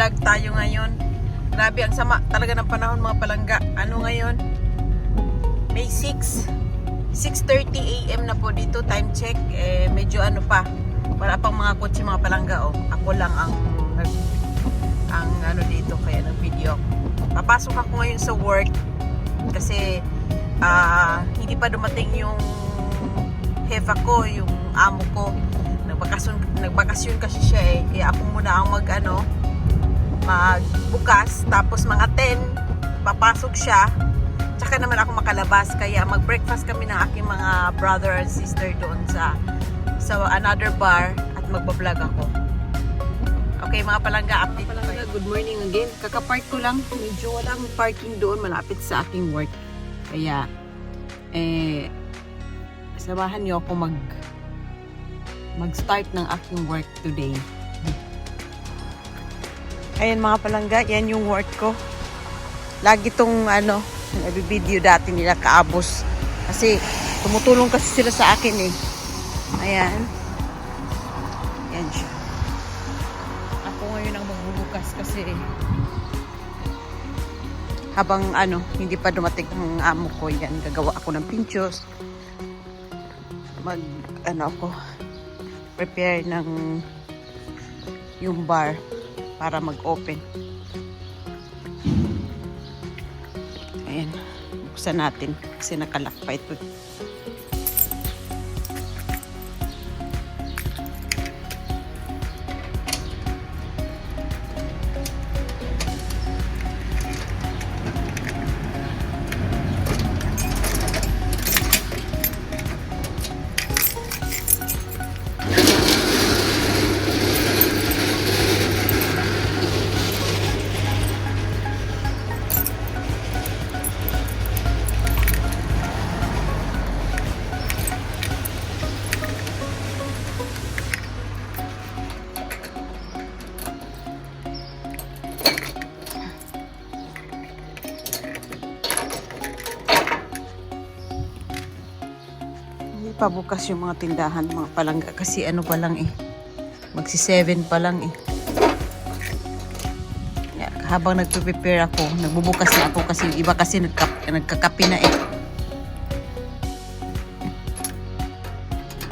vlog tayo ngayon. Grabe, ang sama talaga ng panahon mga palangga. Ano ngayon? May 6. 6.30 a.m. na po dito, time check. Eh, medyo ano pa. Wala pang mga kotse mga palangga. Oh. Ako lang ang ang ano dito kaya ng video. Papasok ako ngayon sa work kasi ah, hindi pa dumating yung hefa ko, yung amo ko. Nagbakasyon, nagbakasyon kasi siya eh. Kaya ako muna ang mag ano, magbukas. Tapos mga 10, papasok siya. Tsaka naman ako makalabas. Kaya mag-breakfast kami ng aking mga brother and sister doon sa sa another bar at magbablog ako. Okay, mga palangga, update palangga, good morning again. Kakapark ko lang. Medyo walang parking doon malapit sa aking work. Kaya, eh, samahan niyo ako mag mag-start ng aking work today. Ayan mga palangga, yan yung work ko. Lagi tong ano, video dati nila kaabos. Kasi tumutulong kasi sila sa akin eh. Ayan. Yan siya. Ako ngayon ang magbubukas kasi habang ano, hindi pa dumating ang amo ko yan, gagawa ako ng pinchos. Mag, ano ako, prepare ng yung bar para mag-open. Ayan, buksan natin kasi nakalak ito. Hindi pa bukas yung mga tindahan, mga palangga. Kasi ano pa lang eh. Magsi 7 pa lang eh. Yeah, habang nagpe-prepare ako, nagbubukas na ako kasi iba kasi nagka, nagkakapi na eh.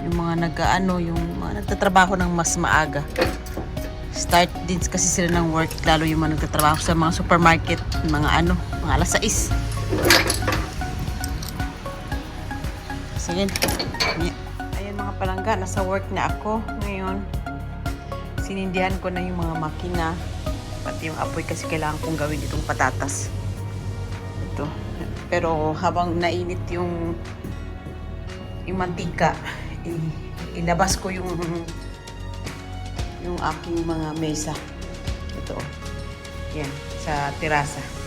Yung mga nag-ano, yung mga nagtatrabaho ng mas maaga. Start din kasi sila ng work, lalo yung mga nagtatrabaho sa mga supermarket, mga ano, mga alas 6. Sige. Ayan mga palangga, nasa work na ako ngayon. Sinindihan ko na yung mga makina. Pati yung apoy kasi kailangan kong gawin itong patatas. Ito. Pero habang nainit yung yung mantika, ilabas ko yung yung aking mga mesa. Ito. Yan, sa terasa.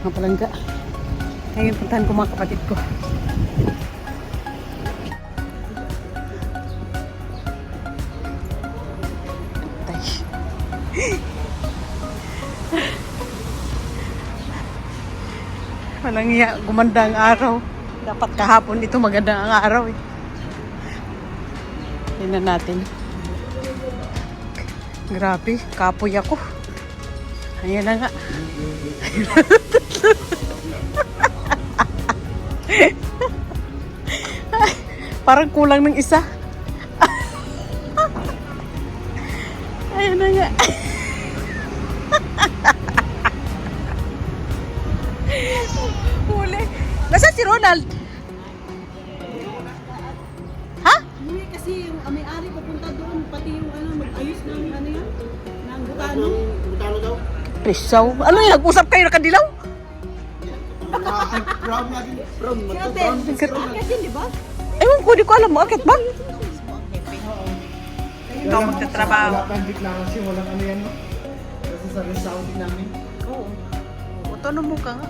Mga palangga. Ngayon puntahan ko mga kapatid ko. Tay. Walang iya, gumanda ang araw. Dapat kahapon ito maganda ang araw eh. Tingnan natin. Grabe, kapoy ako. Ayan na nga. Parang kulang ng isa. Ayan na nga. Huli. Nasaan si Ronald? Ha? Kasi yung may-ari papunta doon, pati yung ano, mag-ayos ng ano yan, ng butano. Pisaw. Ano yung nag-usap kayo nakadilaw? Brown lagi. Brown. Brown. akit yun, di ba? Ewan ko, di ko alam. Bakit ba? Ikaw magtatrabaho. Wala pang gitna kasi walang ano yan. Kasi sa resounding namin. Oo. Autonom mo ka nga.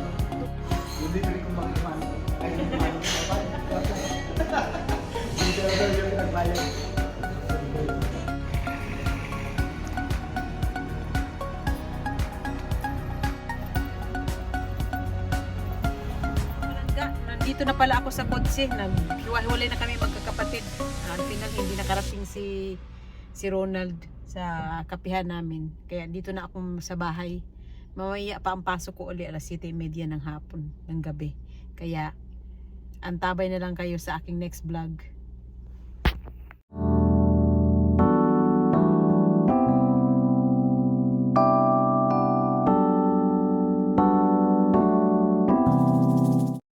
Hindi rin ko makikiman. Ay, hindi ko Hindi ko daw yung nandito na pala ako sa kotse. Naghiwa-hiwalay na kami magkakapatid. Ang final, hindi nakarating si si Ronald sa kapihan namin. Kaya dito na ako sa bahay. Mamaya pa ang pasok ko uli alas 7.30 ng hapon, ng gabi. Kaya antabay na lang kayo sa aking next vlog.